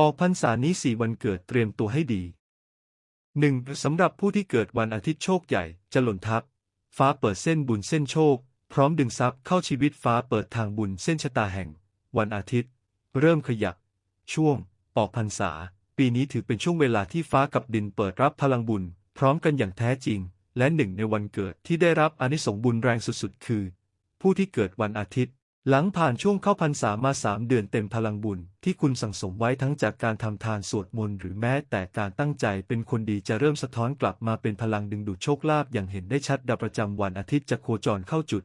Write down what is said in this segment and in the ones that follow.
ออกพรรษานี้สี่วันเกิดเตรียมตัวให้ดีหนึ่งสำหรับผู้ที่เกิดวันอาทิตย์โชคใหญ่จะหล่นทับ ฟ้าเปิดเส้นบุญเส้นโชค พร้อมดึงทรัพย์เข้าชีวิตฟ้าเปิดทางบุญเส้นชะตาแห่ง วันอาทิตย์ เริ่มขยับ ช่วง ออกพรรษา ปีนี้ถือเป็นช่วงเวลาที่ฟ้ากับดินเปิดรับพลังบุญ พร้อมกันอย่างแท้จริง และหนึ่งในวันเกิดที่ได้รับอนิสงส์บุญแรงสุดๆ คือ ผู้ที่เกิดวันอาทิตย์ หลังผ่านช่วงเข้าพรรษามาสามเดือนเต็มพลังบุญที่คุณสั่งสมไว้ทั้งจากการทำทานสวดมนต์หรือแม้แต่การตั้งใจเป็นคนดีจะเริ่มสะท้อนกลับมาเป็นพลังดึงดูดโชคลาภอย่างเห็นได้ชัดดาวประจำวันอาทิตย์จะโคจรเข้าจุด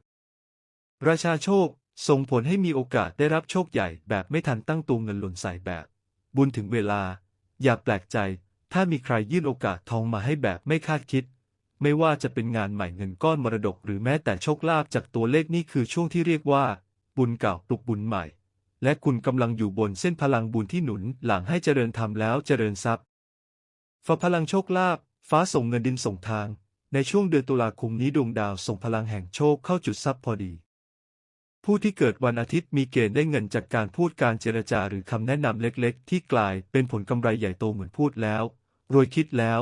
ราชาโชค ส่งผลให้มีโอกาสได้รับโชคใหญ่แบบไม่ทันตั้งตัวเงินหล่นใส่แบบ บุญถึงเวลา อย่าแปลกใจ ถ้ามีใครยื่นโอกาสทองมาให้แบบไม่คาดคิดไม่ว่าจะเป็นงานใหม่เงินก้อนมรดก หรือแม้แต่โชคลาภจากตัวเลขนี่คือช่วงที่เรียกว่า บุญเก่าปลุกบุญใหม่ และคุณกำลังอยู่บนเส้นพลังบุญที่หนุนหลังให้เจริญธรรมแล้วเจริญทรัพย์ฟ้าพลังโชคลาภฟ้าส่งเงินดินส่งทาง ในช่วงเดือนตุลาคมนี้ดวงดาวส่งพลังแห่งโชคเข้าจุดทรัพย์พอดี ผู้ที่เกิดวันอาทิตย์มีเกณฑ์ได้เงินจากการพูดการเจรจาหรือคำแนะนำเล็กๆ ที่กลายเป็นผลกำไรใหญ่โตเหมือนพูดแล้วรวยคิดแล้ว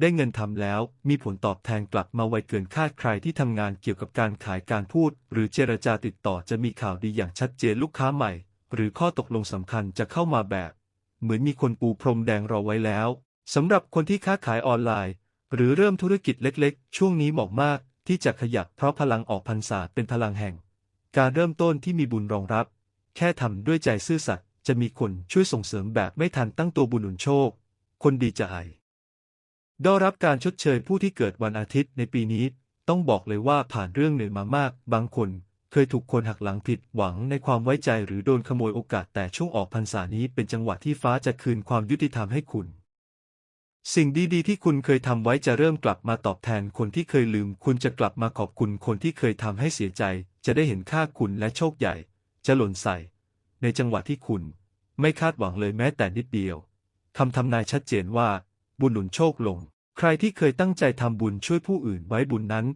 ได้เงินทำแล้ว มีผลตอบแทนกลับมาไวเกินคาดใครที่ทำงานเกี่ยวกับการขายการพูด หรือเจรจาติดต่อจะมีข่าวดีอย่างชัดเจนลูกค้าใหม่ หรือข้อตกลงสำคัญจะเข้ามาแบบ เหมือนมีคนปูพรมแดงรอไว้แล้วสำหรับคนที่ค้าขายออนไลน์ หรือเริ่มธุรกิจเล็กๆ ช่วงนี้เหมาะมากที่จะขยับเพราะพลังออกพรรษาเป็นพลังแห่ง การเริ่มต้นที่มีบุญรองรับ แค่ทำด้วยใจซื่อสัตย์จะมีคนช่วยส่งเสริมแบบไม่ทันตั้งตัวบุญหนุนโชค คนดีจะไอ ได้รับการชดเชยผู้ที่เกิดวันอาทิตย์ในปีนี้ ต้องบอกเลยว่าผ่านเรื่องเหนื่อยมามาก บางคนเคยถูกคนหักหลังผิดหวังในความไว้ใจหรือโดนขโมยโอกาสแต่ช่วงออกพรรษานี้เป็นจังหวะที่ฟ้าจะคืนความยุติธรรมให้คุณ สิ่งดีๆ ที่คุณเคยทำไว้จะเริ่มกลับมาตอบแทนคนที่เคยลืม คุณจะกลับมาขอบคุณคนที่เคยทำให้เสียใจ จะได้เห็นค่าคุณและโชคใหญ่ จะหล่นใส่ ในจังหวะที่คุณ ไม่คาดหวังเลยแม้แต่นิดเดียวคำทำนายชัดเจนว่า บุญหนุนโชคลง ใครที่เคยตั้งใจทำบุญช่วยผู้อื่นไว้บุญนั้น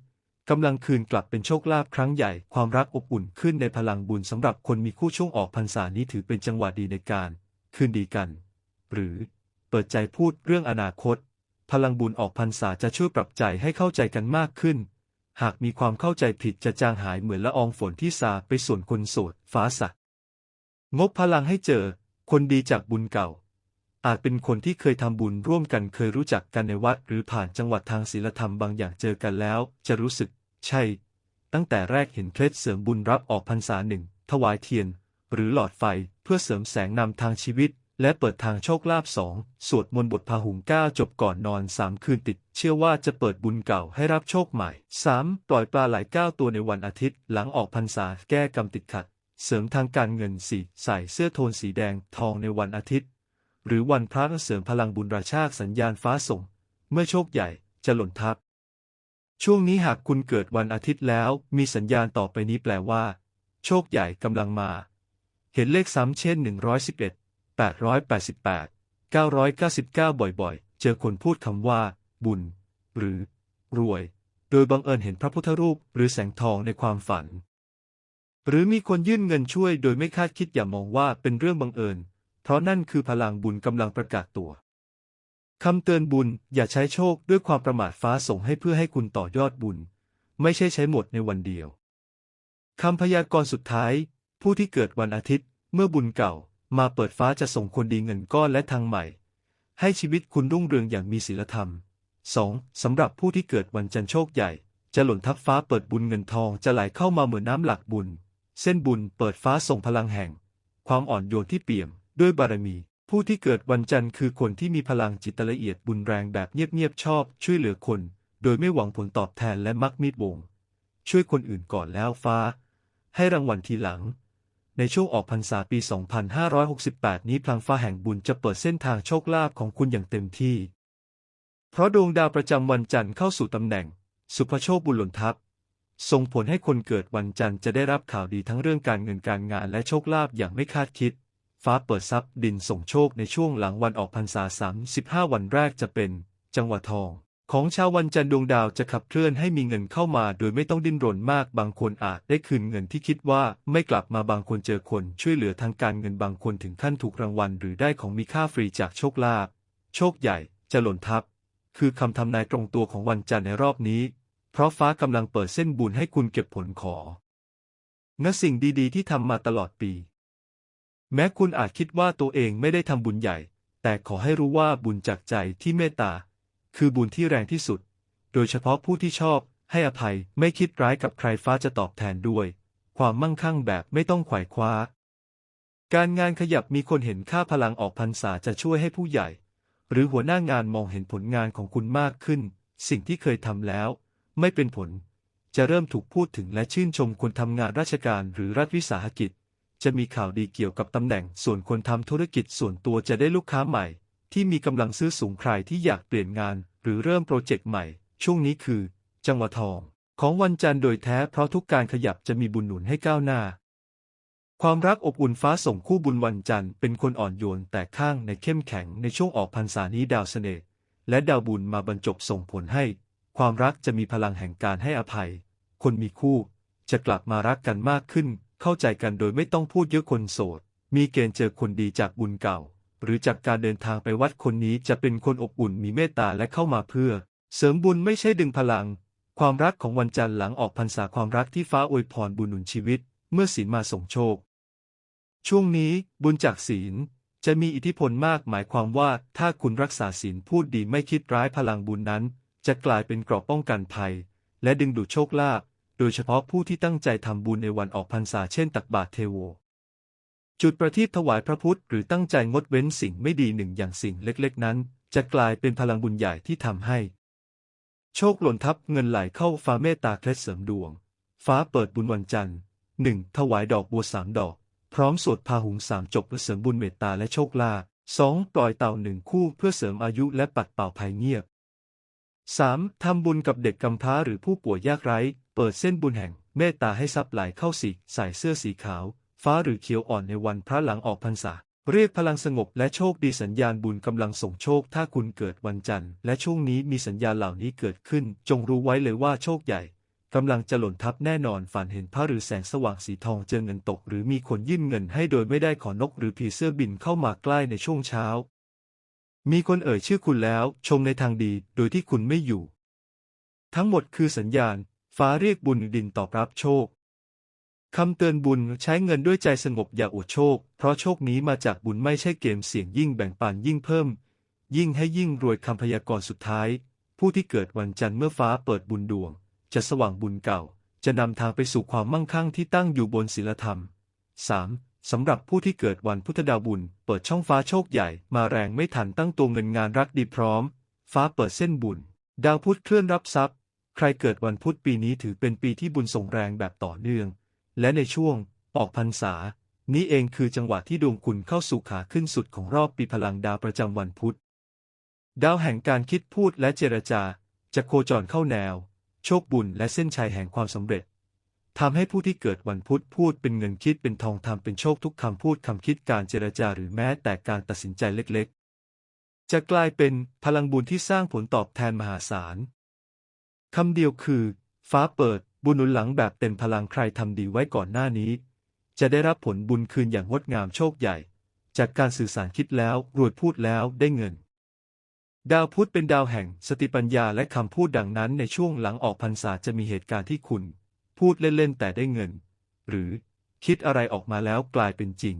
กำลังคืนกลับเป็นโชคลาภครั้งใหญ่ความรักอบอุ่นขึ้นในพลังบุญสำหรับคนมีคู่ช่วงออกพรรษานี้ถือเป็นจังหวะดีในการ คืนดีกัน หรือเปิดใจพูดเรื่องอนาคต พลังบุญออกพรรษาจะช่วยปรับใจให้เข้าใจกันมากขึ้น หากมีความเข้าใจผิดจะจางหายเหมือนละอองฝนที่ซาไปส่วนคนโสดฟ้าสักงบพลังให้เจอ คนดีจากบุญเก่า อาจเป็นคนที่เคยทำบุญร่วมกันเคยรู้จักกันในวัด หรือผ่านจังหวัดทางศีลธรรมบางอย่างเจอกันแล้ว จะรู้สึก ใช่ ตั้งแต่แรกเห็นเคล็ดเสริมบุญรับออกพรรษาหนึ่งถวายเทียน หรือหลอดไฟเพื่อเสริมแสงนำทางชีวิต และเปิดทางโชคลาภสองสวดมนต์บทพาหุงเก้าจบก่อนนอนสามคืนติด เชื่อว่าจะเปิดบุญเก่าให้รับโชคใหม่สามปล่อยปลาไหลเก้าตัวในวันอาทิตย์ หลังออกพรรษาแก้กรรมติดขัด เสริมทางการเงินสี่ใส่เสื้อโทนสีแดงทองในวันอาทิตย์ หรือวันพระเสริมพลังบุญราชาสัญญาณฟ้าส่ง เมื่อโชคใหญ่จะหล่นทับ ช่วงนี้หากคุณเกิดวันอาทิตย์แล้ว มีสัญญาณต่อไปนี้แปลว่า โชคใหญ่กำลังมา เห็นเลขซ้ำเช่น 111 888 999 บ่อยๆ เจอคนพูดคำว่า บุญ หรือ รวย โดยบังเอิญเห็นพระพุทธรูปหรือแสงทองในความฝัน หรือมีคนยื่นเงินช่วยโดยไม่คาดคิดอย่ามองว่าเป็นเรื่องบังเอิญ เพราะนั่นคือพลังบุญกำลังประกาศตัวคำเตือนบุญอย่าใช้โชคด้วยความประมาทฟ้าส่งให้เพื่อให้คุณต่อยอดบุญ ไม่ใช่ใช้หมดในวันเดียวคำพยากรณ์สุดท้าย ผู้ที่เกิดวันอาทิตย์ เมื่อบุญเก่า มาเปิดฟ้าจะส่งคนดีเงินก้อนและทางใหม่ ให้ชีวิตคุณรุ่งเรืองอย่างมีศีลธรรม 2. สำหรับผู้ที่เกิดวันจันทร์โชคใหญ่ จะหล่นทับฟ้าเปิดบุญเงินทองจะไหลเข้ามาเหมือนน้ำหลักบุญ เส้นบุญเปิดฟ้าส่งพลังแห่ง ความอ่อนโยนที่เปี่ยม ด้วยบารมี ผู้ที่เกิดวันจันทร์คือคนที่มีพลังจิตละเอียดบุญแรงแบบเงียบๆชอบ ช่วยเหลือคน โดยไม่หวังผลตอบแทนและมักมีดวง ช่วยคนอื่นก่อนแล้วฟ้า ให้รางวัลทีหลัง ในช่วงออกพรรษาปี 2568 นี้พลังฟ้าแห่งบุญจะเปิดเส้นทางโชคลาภของคุณอย่างเต็มที่ เพราะดวงดาวประจำวันจันทร์เข้าสู่ตำแหน่ง สุภโชคบุญหล่นทับส่งผลให้คนเกิดวันจันทร์จะได้รับข่าวดีทั้งเรื่องการเงินการงานและโชคลาภอย่างไม่คาดคิด ฟ้าเปิดทรัพย์ดินส่งโชคในช่วงหลังวันออกพรรษา35วันแรกจะเป็น จังหวะทอง ของชาววันจันทร์ดวงดาวจะขับเคลื่อนให้มีเงินเข้ามา โดยไม่ต้องดิ้นรนมาก บางคนอาจได้คืนเงินที่คิดว่าไม่กลับมาบางคนเจอคน ช่วยเหลือทางการเงินบางคนถึงขั้นถูกรางวัล หรือได้ของมีค่าฟรีจากโชคลาภโชคใหญ่จะหล่นทับ คือคำทำนายตรงตัวของวันจันทร์ในรอบนี้ เพราะฟ้ากำลังเปิดเส้นบุญให้คุณเก็บผลขอเงสิ่งดีๆ ที่ทำมาตลอดปี แม้คุณอาจคิดว่าตัวเองไม่ได้ทำบุญใหญ่ แต่ขอให้รู้ว่าบุญจากใจที่เมตตา คือบุญที่แรงที่สุด โดยเฉพาะผู้ที่ชอบให้อภัยไม่คิดร้ายกับใครฟ้าจะตอบแทนด้วย ความมั่งคั่งแบบไม่ต้องไขว่คว้า การงานขยับมีคนเห็นค่าพลังออกพรรษาจะช่วยให้ผู้ใหญ่ หรือหัวหน้างานมองเห็นผลงานของคุณมากขึ้น สิ่งที่เคยทำแล้ว ไม่เป็นผล จะเริ่มถูกพูดถึงและชื่นชมคนทำงานราชการหรือรัฐวิสาหกิจ จะมีข่าวดีเกี่ยวกับตำแหน่ง ส่วนคนทำธุรกิจส่วนตัวจะได้ลูกค้าใหม่ ที่มีกำลังซื้อสูงใครที่อยากเปลี่ยนงาน หรือเริ่มโปรเจกต์ใหม่ ช่วงนี้คือ จังหวะทอง ของวันจันทร์โดยแท้เพราะทุกการขยับจะมีบุญหนุนให้ก้าวหน้า ความรักอบอุ่นฟ้าส่งคู่บุญวันจันทร์เป็นคนอ่อนโยนแต่ข้างในเข้มแข็งในช่วงออกพรรษานี้ดาวเสน่ห์และดาวบุญมาบรรจบส่งผลให้ ความรักจะมีพลังแห่งการให้อภัย คนมีคู่จะกลับมารักกันมากขึ้น เข้าใจกันโดยไม่ต้องพูดเยอะคนโสด มีเกณฑ์เจอคนดีจากบุญเก่า หรือจากการเดินทางไปวัดคนนี้จะเป็นคนอบอุ่นมีเมตตาและเข้ามาเพื่อ เสริมบุญไม่ใช่ดึงพลัง ความรักของวันจันทร์หลังออกพรรษาความรักที่ฟ้าอวยพรบุญหนุนชีวิต เมื่อศีลมาส่งโชค ช่วงนี้บุญจากศีลจะมีอิทธิพลมากหมายความว่าถ้าคุณรักษาศีลพูดดีไม่คิดร้ายพลังบุญนั้น จะกลายเป็นเกราะป้องกันภัย และดึงดูดโชคลาภ โดยเฉพาะผู้ที่ตั้งใจทำบุญในวันออกพรรษาเช่นตักบาตรเทโว จุดประทีปถวายพระพุทธหรือตั้งใจงดเว้นสิ่งไม่ดีหนึ่งอย่างสิ่งเล็กๆ นั้น จะกลายเป็นพลังบุญใหญ่ที่ทำให้ โชคหล่นทับเงินไหลเข้าฟ้าเมตตาเคล็ดเสริมดวง ฟ้าเปิดบุญวันจันทร์หนึ่งถวายดอกบัวสามดอก พร้อมสวดพาหุงสามจบเพื่อเสริมบุญเมตตาและโชคลาภสองปล่อยเต่าหนึ่งคู่เพื่อเสริมอายุและปัดเป่าภัยเงียบ 3. ทำบุญกับเด็กกำพร้าหรือผู้ป่วยยากไร้ เปิดเส้นบุญแห่งเมตตาให้ทรัพย์ไหลเข้าสีใส่เสื้อสีขาว ฟ้าหรือเขียวอ่อนในวันพระหลังออกพรรษา เรียกพลังสงบและโชคดีสัญญาณบุญกำลังส่งโชค ถ้าคุณเกิดวันจันทร์ และช่วงนี้มีสัญญาณเหล่านี้เกิดขึ้น จงรู้ไว้เลยว่าโชคใหญ่กำลังจะหล่นทับแน่นอนฝันเห็นพระหรือแสงสว่างสีทองเจอเงินตก หรือมีคนยื่นเงินให้โดยไม่ได้ขอนกหรือผีเสื้อบินเข้ามาใกล้ในช่วงเช้า มีคนเอ่ยชื่อคุณแล้ว ชมในทางดีโดยที่คุณไม่อยู่ ทั้งหมดคือสัญญาณ ฟ้าเรียกบุญดินตอบรับโชคคำเตือนบุญใช้เงินด้วยใจสงบอย่าอวดโชค เพราะโชคนี้มาจากบุญไม่ใช่เกมเสี่ยงยิ่งแบ่งปันยิ่งเพิ่ม ยิ่งให้ยิ่งรวยคำพยากรณ์สุดท้าย ผู้ที่เกิดวันจันทร์เมื่อฟ้าเปิดบุญดวง จะสว่างบุญเก่า จะนำทางไปสู่ความมั่งคั่งที่ตั้งอยู่บนศีลธรรม 3. สำหรับผู้ที่เกิดวันพุทธดาวบุญ เปิดช่องฟ้าโชคใหญ่ มาแรงไม่ทันตั้งตัวเงินงานรักดีพร้อม ฟ้าเปิดเส้นบุญ ดาวพุธเคลื่อนรับทรัพย์ ใครเกิดวันพุธปีนี้ถือเป็นปีที่บุญส่งแรงแบบต่อเนื่อง และในช่วงออกพรรษา นี้เองคือจังหวะที่ดวงคุณเข้าสู่ขาขึ้นสุดของรอบปีพลังดาวประจำวันพุธ ดาวแห่งการคิดพูดและเจรจา จะโคจรเข้าแนว โชคบุญและเส้นชัยแห่งความสำเร็จทำให้ผู้ที่เกิดวันพุธพูดเป็นเงินคิดเป็นทองทำเป็นโชคทุกคำพูดคำคิดการเจรจาหรือแม้แต่การตัดสินใจเล็กๆ จะกลายเป็นพลังบุญที่สร้างผลตอบแทนมหาศาล คำเดียวคือ ฟ้าเปิด บุญหนุนหลังแบบเต็มพลังใครทำดีไว้ก่อนหน้านี้ จะได้รับผลบุญคืนอย่างงดงามโชคใหญ่ จากการสื่อสารคิดแล้วรวยพูดแล้วได้เงิน ดาวพุธเป็นดาวแห่งสติปัญญาและคำพูดดังนั้นในช่วงหลังออกพรรษาจะมีเหตุการณ์ที่คุณ พูดเล่นๆแต่ได้เงิน หรือคิดอะไรออกมาแล้วกลายเป็นจริง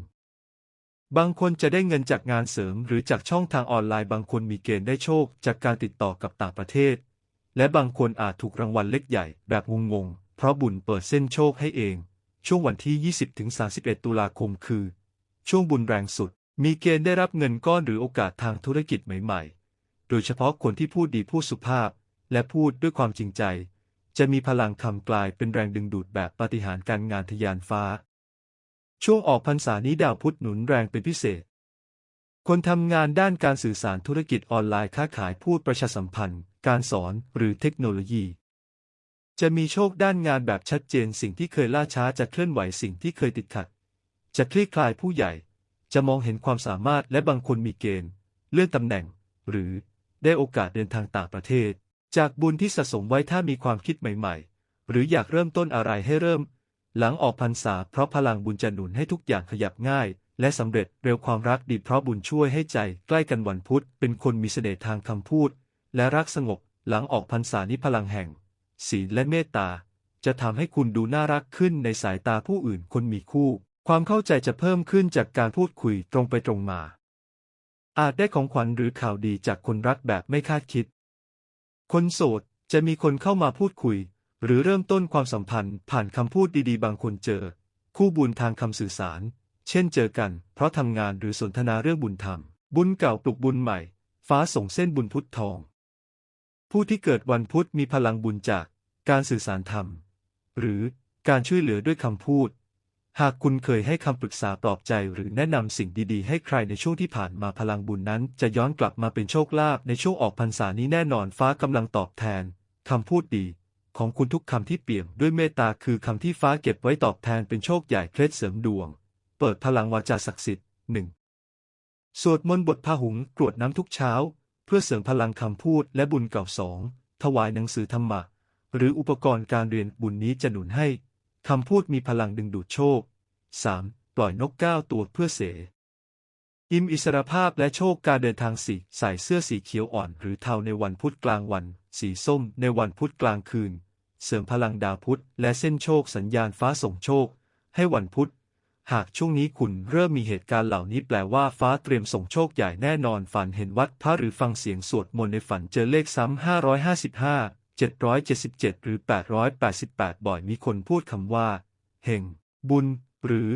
บางคนจะได้เงินจากงานเสริมหรือจากช่องทางออนไลน์บางคนมีเกณฑ์ได้โชค จากการติดต่อกับต่างประเทศ และบางคนอาจถูกรางวัลเล็กใหญ่แบบงงๆ เพราะบุญเปิดเส้นโชคให้เอง ช่วงวันที่ 20-31 ตุลาคมคือ ช่วงบุญแรงสุด มีเกณฑ์ได้รับเงินก้อนหรือโอกาสทางธุรกิจใหม่ๆ โดยเฉพาะคนที่พูดดีพูดสุภาพ และพูดด้วยความจริงใจ จะมีพลังคำกลายเป็นแรงดึงดูดแบบปาฏิหาริย์การงานทะยานฟ้า ช่วงออกพรรษานี้ดาวพุธหนุนแรงเป็นพิเศษ คนทำงานด้านการสื่อสารธุรกิจออนไลน์ค้าขายพูดประชาสัมพันธ์ การสอนหรือเทคโนโลยี จะมีโชคด้านงานแบบชัดเจนสิ่งที่เคยล่าช้าจะเคลื่อนไหวสิ่งที่เคยติดขัด จะคลี่คลายผู้ใหญ่ จะมองเห็นความสามารถและบางคนมีเกณฑ์ เลื่อนตำแหน่ง หรือได้โอกาสเดินทางต่างประเทศ จากบุญที่สะสมไว้ถ้ามีความคิดใหม่ ๆ หรืออยากเริ่มต้นอะไรให้เริ่ม หลังออกพรรษาเพราะพลังบุญจะหนุนให้ทุกอย่างขยับง่ายและสำเร็จเร็วความรักดีเพราะบุญช่วยให้ใจใกล้กันวันพุธเป็นคนมีเสน่ห์ทางคำพูด และรักสงบหลังออกพรรษานี้พลังแห่ง ศีลและเมตตา จะทำให้คุณดูน่ารักขึ้นในสายตาผู้อื่นคนมีคู่ ความเข้าใจจะเพิ่มขึ้นจากการพูดคุยตรงไปตรงมา อาจได้ของขวัญหรือข่าวดีจากคนรักแบบไม่คาดคิด คนโสดจะมีคนเข้ามาพูดคุย หรือเริ่มต้นความสัมพันธ์ผ่านคำพูดดีๆ บางคนเจอ คู่บุญทางคำสื่อสาร เช่นเจอกัน เพราะทำงานหรือสนทนาเรื่องบุญธรรม บุญเก่าปลุกบุญใหม่ ฟ้าส่งเส้นบุญพุทธทอง ผู้ที่เกิดวันพุธมีพลังบุญจากการสื่อสารธรรม หรือการช่วยเหลือด้วยคำพูด หากคุณเคยให้คำปรึกษาปลอบใจหรือแนะนำสิ่งดีๆ ให้ใครในช่วงที่ผ่านมาพลังบุญนั้น จะย้อนกลับมาเป็นโชคลาภในช่วงออกพรรษานี้แน่นอนฟ้ากำลังตอบแทนคำพูดดี ของคุณทุกคำที่เปี่ยมด้วยเมตตาคือคำที่ฟ้าเก็บไว้ตอบแทนเป็นโชคใหญ่เคล็ดเสริมดวง เปิดพลังวาจาศักดิ์สิทธิ์หนึ่งสวดมนต์บทพาหุงกรวดน้ำทุกเช้า เพื่อเสริมพลังคำพูดและบุญเก่าสองถวายหนังสือธรรมะ หรืออุปกรณ์การเรียนบุญนี้จะหนุนให้คำพูดมีพลังดึงดูดโชค 3. ปล่อยนกก้าตัวเพื่อเส อิมอิสรภาพและโชคการเดินทางสีใส่เสื้อสีเขียวอ่อนหรือเทาในวันพุธกลางวัน สีส้มในวันพุธกลางคืน เสริมพลังดาวพุธและเส้นโชคสัญญาณฟ้าส่งโชค ให้วันพุธ หากช่วงนี้คุณเริ่มมีเหตุการณ์เหล่านี้แปลว่าฟ้าเตรียมส่งโชคใหญ่แน่นอนฝันเห็นวัดพระหรือฟังเสียงสวดมนต์ในฝันเจอเลขซ้ำ555 777 หรือ 888 บ่อยมีคนพูดคำว่า เฮง บุญ หรือ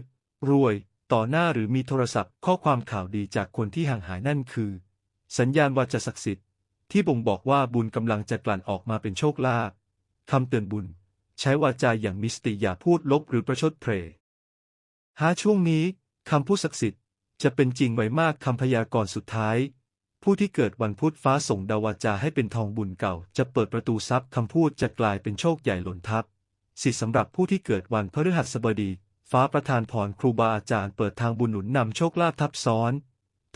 รวย ต่อหน้าหรือมีโทรศัพท์ ข้อความข่าวดีจากคนที่ห่างหายนั่นคือ สัญญาณวาจาศักดิ์สิทธิ์ ที่บ่งบอกว่าบุญกำลังจะกลั่นออกมาเป็นโชคลาภคำเตือนบุญ ใช้วาจาอย่างมีสติอย่าพูดลบหรือประชดเพล หาช่วงนี้คำพูดศักดิ์สิทธิ์จะเป็นจริงไวมากคำพยากรณ์สุดท้าย ผู้ที่เกิดวันพุธฟ้าส่งดาวาจาให้เป็นทองบุญเก่า จะเปิดประตูทรัพย์คำพูดจะกลายเป็นโชคใหญ่หล่นทับสิทธิสำหรับผู้ที่เกิดวันพฤหัสบดี ฟ้าประทานพรครูบาอาจารย์เปิดทางบุญหนุนนำโชคลาภทับซ้อน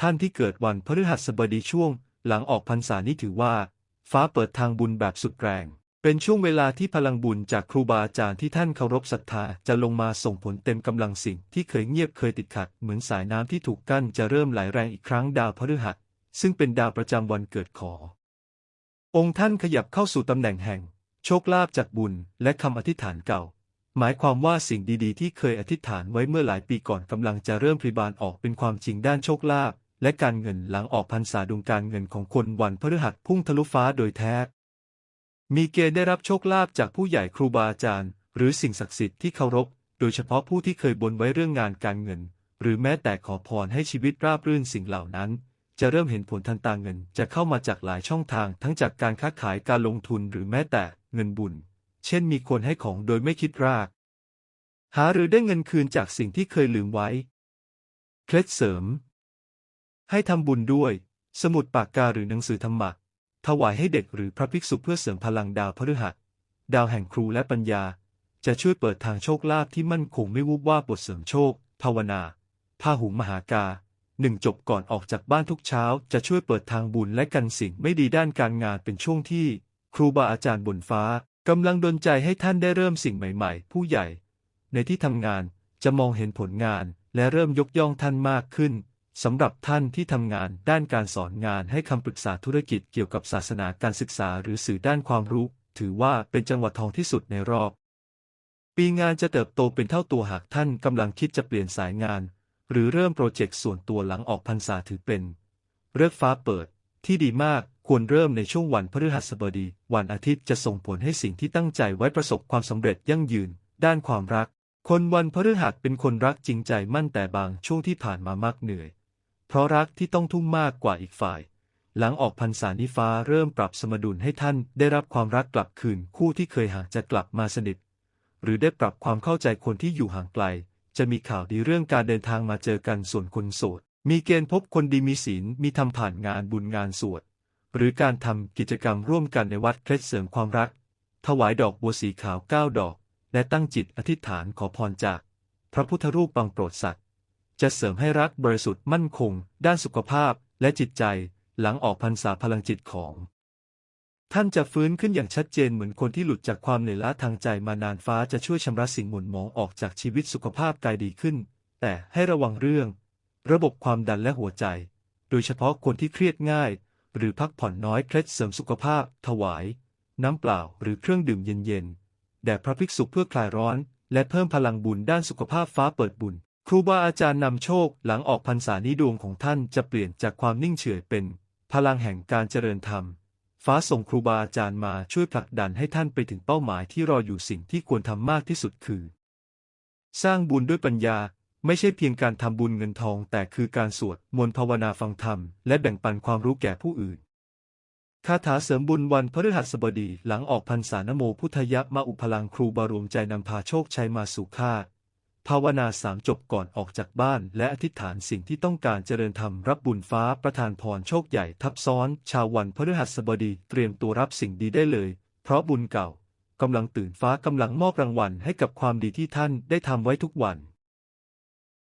ท่านที่เกิดวันพฤหัสบดีช่วง หลังออกพรรษานี้ถือว่า ฟ้าเปิดทางบุญแบบสุดแรง เป็นช่วงเวลาที่พลังบุญจากครูบาอาจารย์ที่ท่านเคารพศรัทธาจะลงมาส่งผลเต็มกำลังสิ่งที่เคยเงียบเคยติดขัด เหมือนสายน้ำที่ถูกกั้นจะเริ่มไหลแรงอีกครั้งดาวพฤหัส ซึ่งเป็นดาวประจำวันเกิดขอ องค์ท่านขยับเข้าสู่ตำแหน่งแห่ง โชคลาภจากบุญและคำอธิษฐานเก่า หมายความว่าสิ่งดีๆ ที่เคยอธิษฐานไว้เมื่อหลายปีก่อนกำลังจะเริ่มพลิบานออกเป็นความจริงด้านโชคลาภและการเงินหลังออกพรรษาดวงการเงินของคนวันพฤหัสพุ่งทะลุฟ้าโดยแท้ มีเกณฑ์ได้รับโชคลาภจากผู้ใหญ่ครูบาอาจารย์ หรือสิ่งศักดิ์สิทธิ์ที่เคารพ โดยเฉพาะผู้ที่เคยบนไว้เรื่องงานการเงิน หรือแม้แต่ขอพรให้ชีวิตราบรื่นสิ่งเหล่านั้น จะเริ่มเห็นผลทันตาเงิน จะเข้ามาจากหลายช่องทาง ทั้งจากการค้าขายการลงทุนหรือแม้แต่เงินบุญ เช่นมีคนให้ของโดยไม่คิดราก หาหรือได้เงินคืนจากสิ่งที่เคยลืมไว้ เคล็ดเสริม ให้ทำบุญด้วย สมุดปากกาหรือหนังสือธรรมะ ถวายให้เด็กหรือพระภิกษุเพื่อเสริมพลังดาวพฤหัส ดาวแห่งครูและปัญญา จะช่วยเปิดทางโชคลาภที่มั่นคงไม่วูบว่าบทเสริมโชค ภาวนาพาหุงมหากาหนึ่งจบก่อนออกจากบ้านทุกเช้า จะช่วยเปิดทางบุญและกันสิ่งไม่ดีด้านการงานเป็นช่วงที่ ครูบาอาจารย์บนฟ้ากำลังดลใจให้ท่านได้เริ่มสิ่งใหม่ ๆ ผู้ใหญ่ ในที่ทำงานจะมองเห็นผลงานและเริ่มยกย่องท่านมากขึ้น สำหรับท่านที่ทำงานด้านการสอนงานให้คำปรึกษาธุรกิจเกี่ยวกับศาสนาการศึกษาหรือสื่อด้านความรู้ ถือว่าเป็นจังหวัดทองที่สุดในรอบ ปีงานจะเติบโตเป็นเท่าตัวหากท่านกำลังคิดจะเปลี่ยนสายงาน หรือเริ่มโปรเจกต์ส่วนตัวหลังออกพรรษาถือเป็นเลิกฟ้าเปิด ที่ดีมากควรเริ่มในช่วงวันพฤหัสบดี วันอาทิตย์จะส่งผลให้สิ่งที่ตั้งใจไว้ประสบความสำเร็จยั่งยืน ด้านความรัก คนวันพฤหัสเป็นคนรักจริงใจมั่นแต่บางช่วงที่ผ่านมามากเหนื่อย เพราะรักที่ต้องทุ่มมากกว่าอีกฝ่าย หลังออกพรรษานิฟ้าเริ่มปรับสมดุลให้ท่านได้รับความรักกลับคืนคู่ที่เคยห่างจะกลับมาสนิท หรือได้ปรับความเข้าใจคนที่อยู่ห่างไกล จะมีข่าวดีเรื่องการเดินทางมาเจอกันส่วนคนโสด มีเกณฑ์พบคนดีมีศีลมีทำผ่านงานบุญงานสวด หรือการทำกิจกรรมร่วมกันในวัดเคล็ดเสริมความรัก ถวายดอกบัวสีขาวเก้าดอก และตั้งจิตอธิษฐานขอพรจาก พระพุทธรูปปางโปรดสัตว จะเสริมให้รักบริสุทธิ์มั่นคง ด้านสุขภาพและจิตใจ หลังออกพรรษาพลังจิตของ ท่านจะฟื้นขึ้นอย่างชัดเจนเหมือนคนที่หลุดจากความเหนื่อยล้าทางใจมานานฟ้าจะช่วยชำระสิ่งหม่นหมองออกจากชีวิตสุขภาพกายดีขึ้น แต่ให้ระวังเรื่อง ระบบความดันและหัวใจ โดยเฉพาะคนที่เครียดง่าย หรือพักผ่อนน้อยเคล็ดเสริมสุขภาพ ถวาย น้ำเปล่าหรือเครื่องดื่มเย็นๆแด่พระภิกษุเพื่อคลายร้อน และเพิ่มพลังบุญด้านสุขภาพฟ้าเปิดบุญ ครูบาอาจารย์นำโชคหลังออกพรรษานี้ดวงของท่านจะเปลี่ยนจากความนิ่งเฉยเป็น พลังแห่งการเจริญธรรม ฟ้าส่งครูบาอาจารย์มาช่วยผลักดันให้ท่านไปถึงเป้าหมายที่รออยู่สิ่งที่ควรทำมากที่สุดคือ สร้างบุญด้วยปัญญาไม่ใช่เพียงการทำบุญเงินทองแต่คือการสวดมนต์ภาวนาฟังธรรม และแบ่งปันความรู้แก่ผู้อื่นคาถาเสริมบุญวันพฤหัสบดีหลังออกพรรษานโมพุทธยะมาอุพลังครูบารวมใจนำพาโชคชัยมาสู่ข้า ภาวนาสามจบก่อนออกจากบ้านและอธิษฐานสิ่งที่ต้องการเจริญธรรมรับบุญฟ้าประทานพรโชคใหญ่ทับซ้อน ชาววันพฤหัสบดีเตรียมตัวรับสิ่งดีได้เลย เพราะบุญเก่ากำลังตื่นฟ้ากำลังมอบรางวัลให้กับความดีที่ท่านได้ทำไว้ทุกวัน